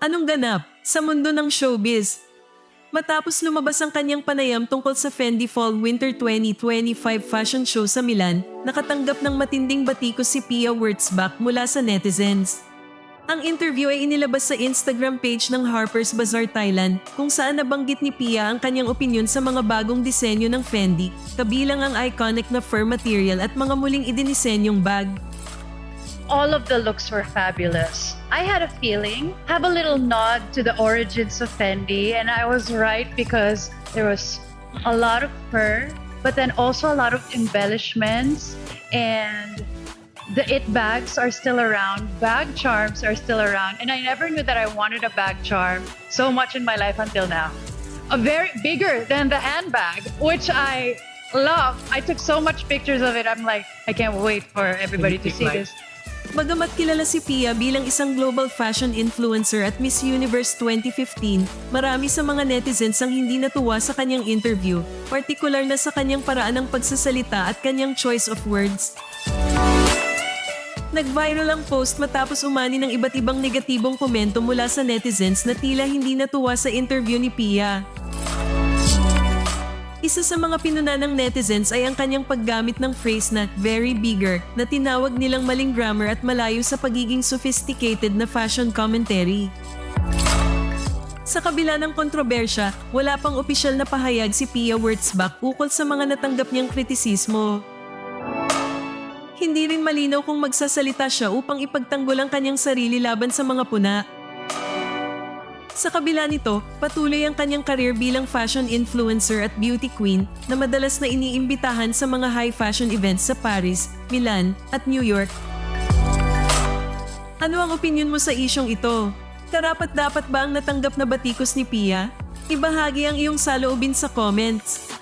Anong ganap sa mundo ng showbiz? Matapos lumabas ang kanyang panayam tungkol sa Fendi Fall Winter 2025 fashion show sa Milan, nakatanggap ng matinding batikos si Pia Wurtzbach mula sa netizens. Ang interview ay inilabas sa Instagram page ng Harper's Bazaar Thailand kung saan nabanggit ni Pia ang kanyang opinyon sa mga bagong disenyo ng Fendi, kabilang ang iconic na fur material at mga muling idinisenyong bag. All of the looks were fabulous. I had a feeling, have a little nod to the origins of Fendi, and I was right because there was a lot of fur, but then also a lot of embellishments, and the it bags are still around, bag charms are still around, and I never knew that I wanted a bag charm so much in my life until now. A very bigger than the handbag, which I love. I took so much pictures of it. I'm like, I can't wait for everybody to see this. Bagamat kilala si Pia bilang isang global fashion influencer at Miss Universe 2015, marami sa mga netizens ang hindi natuwa sa kanyang interview, partikular na sa kanyang paraan ng pagsasalita at kanyang choice of words. Nag-viral ang post matapos umani ng iba't ibang negatibong komento mula sa netizens na tila hindi natuwa sa interview ni Pia. Isa sa mga pinuna ng netizens ay ang kanyang paggamit ng phrase na very bigger na tinawag nilang maling grammar at malayo sa pagiging sophisticated na fashion commentary. Sa kabila ng kontrobersya, wala pang opisyal na pahayag si Pia Wurtzbach ukol sa mga natanggap niyang kritisismo. Hindi rin malinaw kung magsasalita siya upang ipagtanggol ang kanyang sarili laban sa mga puna. Sa kabila nito, patuloy ang kanyang karir bilang fashion influencer at beauty queen na madalas na iniimbitahan sa mga high fashion events sa Paris, Milan at New York. Ano ang opinion mo sa isyong ito? Karapat dapat ba ang natanggap na batikos ni Pia? Ibahagi ang iyong saloobin sa comments.